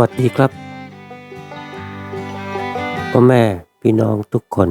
วัสดีครับพ่อแม่พี่น้องทุกคน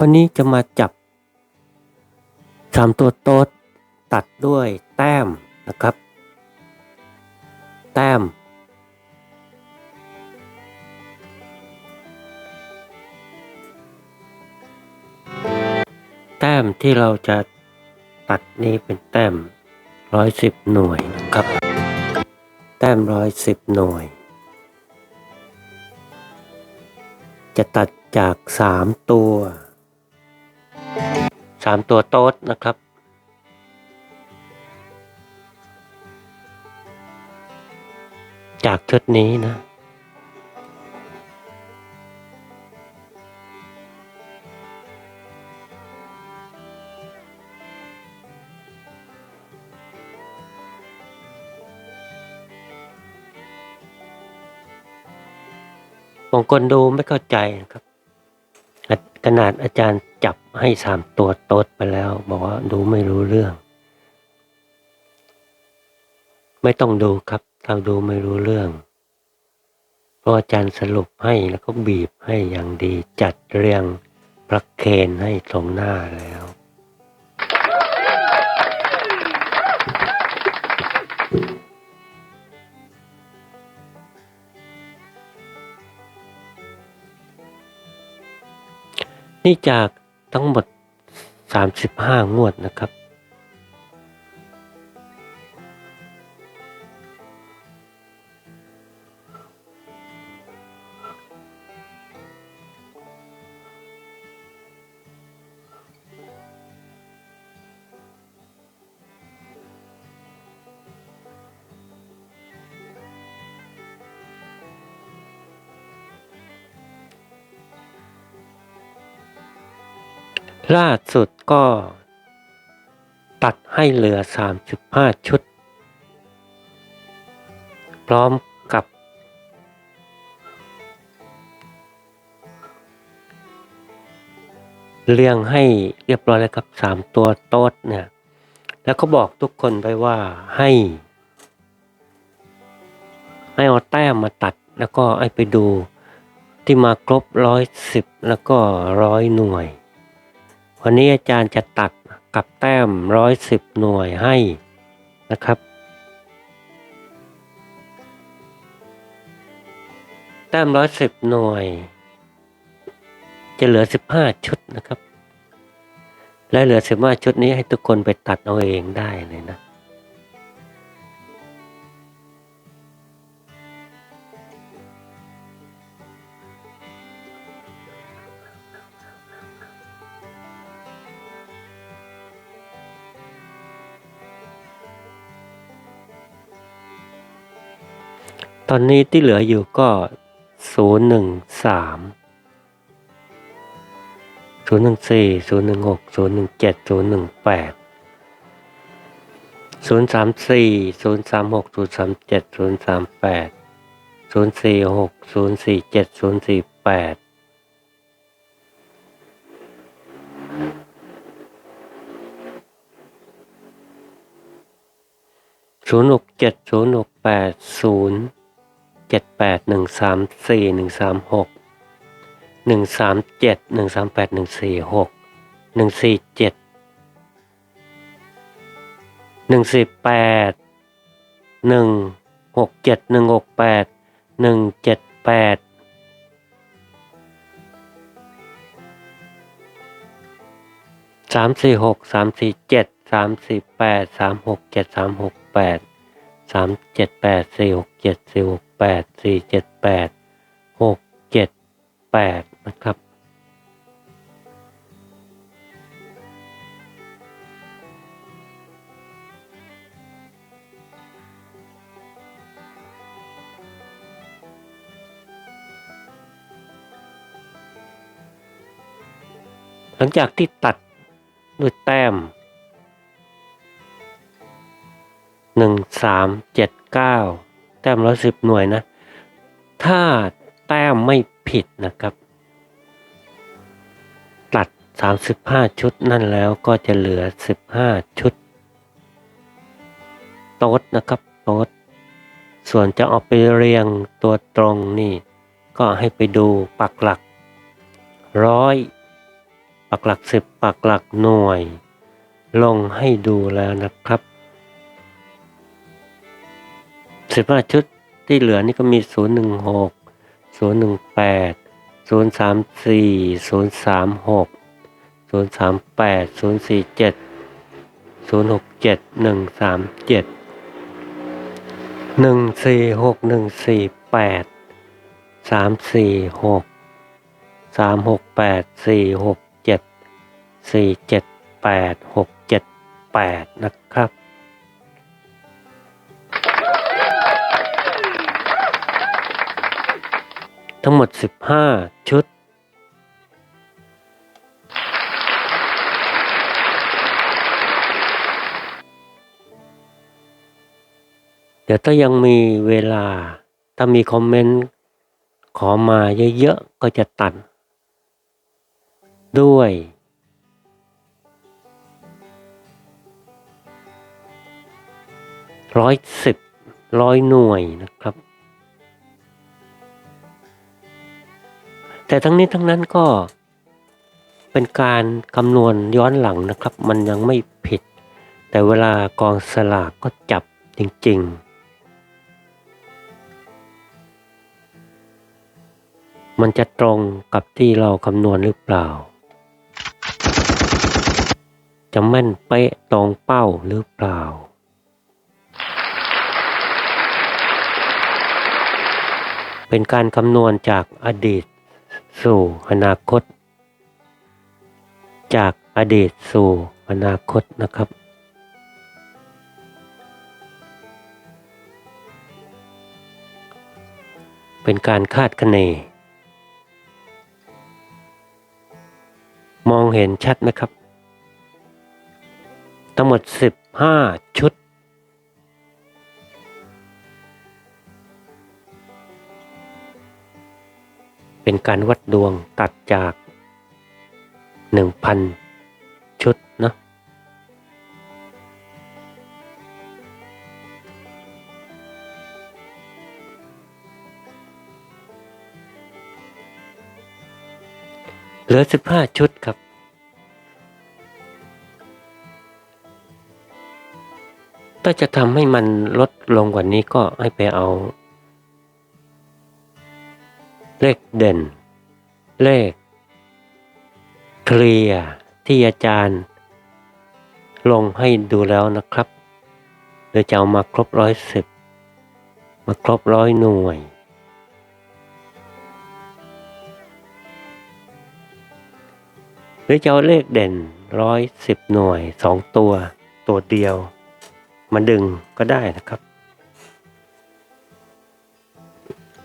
วันนี้จะมาจับ สามตัวโต๊ดตัดด้วยแต้มนะครับ แต้ม แต้มที่เราจะตัดนี้เป็นแต้มร้อยสิบหน่วยนะครับ แต้มร้อยสิบหน่วย จะตัดจากสามตัว สามตัวโต๊ดนะครับ จากชุดนี้นะบางคนดูไม่เข้าใจนะครับ ขนาดอาจารย์ ให้สามตัวโต๊ดไปแล้ว บอกว่าดูไม่รู้เรื่อง ไม่ต้องดูครับ เราดูไม่รู้เรื่องเพราะอาจารย์สรุปให้แล้วก็บีบให้อย่างดีจัดเรียงประเคนให้ตรงหน้าแล้วนี่จาก ทั้งหมด 35 งวดนะครับ ล่าสุดก็ ตัดให้เหลือ 35 ชุด พร้อมกับ เรียงให้เรียบร้อยแล้วครับสามตัวโต๊ดเนี่ย แล้วเขาบอกทุกคนไปว่าให้ ให้เอาแต้มมาตัดแล้วก็ให้ไปดูที่มาครบร้อยสิบแล้วก็ร้อยหน่วย วันนี้อาจารย์จะตัดกับแต้มร้อยสิบหน่วยให้นะครับ แต้มร้อยสิบหน่วย จะเหลือสิบห้าชุดนะครับ และเหลือสิบห้าชุดนี้ให้ทุกคนไปตัดเอาเองได้เลยนะ ตอนนี้ที่เหลืออยู่ก็ 013 014 016 017 018 034 036 037 038 046 047 048ปดศูนย์ เจ็ดแปดหกศูนย์สามเจ็ดศูนย์สามแปดศูนย์สี่หกศูนย์สี่เจ็ดศูนย์สี่แปดศูนย์หกเจ็ดศูนย์หกแปดศูนย์เจ็ดแปดหนึ่งสามสี่หนึ่งสามหกหนึ่งสามเจ็ดหนึ่งสามแปดหนึ่งสี่หกหนึ่งสี่เจ็ดหนึ่งสี่แปดหนึ่งหกเจ็ดหนึ่งหกแปดหนึ่งเจ็ดแปดสามสี่หกสามสี่เจ็ดสามสี่แปดสามหกเจ็ดสามหกแปดสามเจ็ดแปดสี่หกเจ็ดสี่หก แปดสี่เจ็ดแปดหกเจ็ดแปดนะครับ หลังจากที่ตัดด้วยแต้มหนึ่งสามเจ็ดเก้า ต้มร้อยสิบหน่วยนะ ถ้าแต้มไม่ผิดนะครับ ตัดสามสิบห้าชุดนั่นแล้วก็จะเหลือสิบห้าชุด โต๊ดนะครับโต๊ดส่วนจะออกไปเรียงตัวตรงนี่ ก็ให้ไปดูปักหลักร้อยปักหลักสิบปักหลักหน่วย ลงให้ดูแล้วนะครับ สิบห้าชุดที่เหลือนี่ก็มีศูนย์หนึ่งหกศูนย์หนึ่งแปดศูนย์สามสี่ศูนย์สามหกศูนย์สามแปดศูนย์สี่เจ็ดศูนย์หกเจ็ดหนึ่งสามเจ็ดหนึ่งสี่หกหนึ่งสี่แปดสามสี่หกสามหกแปดสี่หกเจ็ดสี่เจ็ดแปดหกเจ็ดแปดนะครับ ทั้งหมด 15 ชุด เดี๋ยวถ้ายังมีเวลา ถ้ามีคอมเมนต์ ขอมาเยอะๆ ก็จะตัด ด้วยร้อยสิบร้อยหน่วยนะครับ แต่ทั้งนี้ทั้งนั้นก็เป็นการคำนวณย้อนหลังนะครับ มันยังไม่ผิด แต่เวลากองสลากก็จับจริง ๆ มันจะตรงกับที่เราคำนวณหรือเปล่า จะแม่นเป๊ะตรงเป้าหรือเปล่าเป็นการคำนวณจากอดีต สู่อนาคต จากอดีตสู่อนาคตนะครับเป็นการคาดคะเน มองเห็นชัดไหมครับ ทั้งหมด 15 ชุด เป็นการวัดดวงตัดจาก 1,000 ชุดเนาะเหลือ 15 ชุดครับถ้าจะทำให้มันลดลงกว่านี้ก็ให้ไปเอา เลขเด่น เลข เคลียที่อาจารย์ ลงให้ดูแล้วนะครับเดี๋ยวจะเอามาครบร้อยสิบมาครบร้อยหน่วย หรือจะเอาเลขเด่นร้อยสิบหน่วยสองตัว ตัวเดียว มาดึงก็ได้นะครับ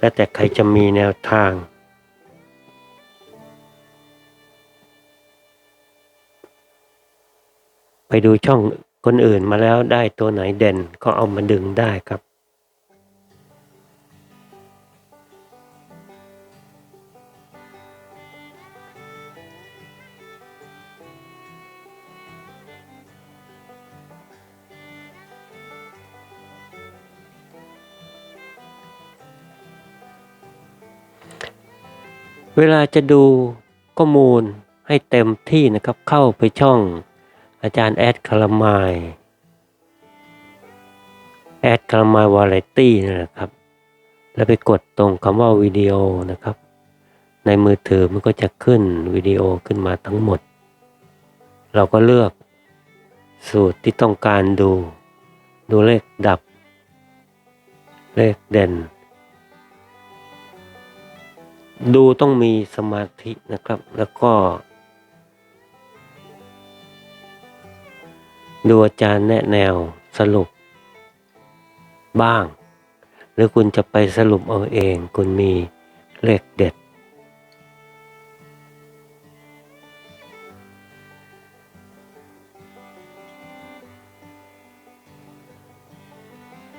แล้วแต่ใครจะมีแนวทาง ไปดูช่องคนอื่นมาแล้วได้ตัวไหนเด่นก็เอามาดึงได้ครับ เวลาจะดูข้อมูลให้เต็มที่นะครับเข้าไปช่องอาจารย์แอดคารามายแอดคารามาย วาไรตี้นะครับ แล้วไปกดตรงคำว่าวิดีโอนะครับ ในมือถือมันก็จะขึ้นวิดีโอขึ้นมาทั้งหมด เราก็เลือกสูตรที่ต้องการดู ดูเลขดับ เลขเด่น ดูต้องมีสมาธินะครับ แล้วก็ ดูอาจารย์แนะแนวสรุป บ้าง หรือคุณจะไปสรุปเอาเอง คุณมีเลขเด็ด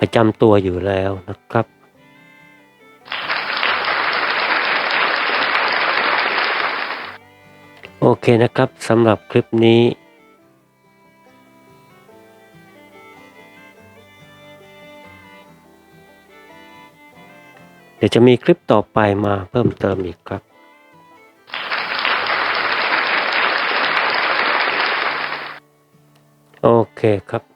ประจำตัวอยู่แล้วนะครับ โอเคนะครับสำหรับคลิปนี้ เดี๋ยวจะมีคลิปต่อไปมาเพิ่มเติมอีกครับโอเคครับ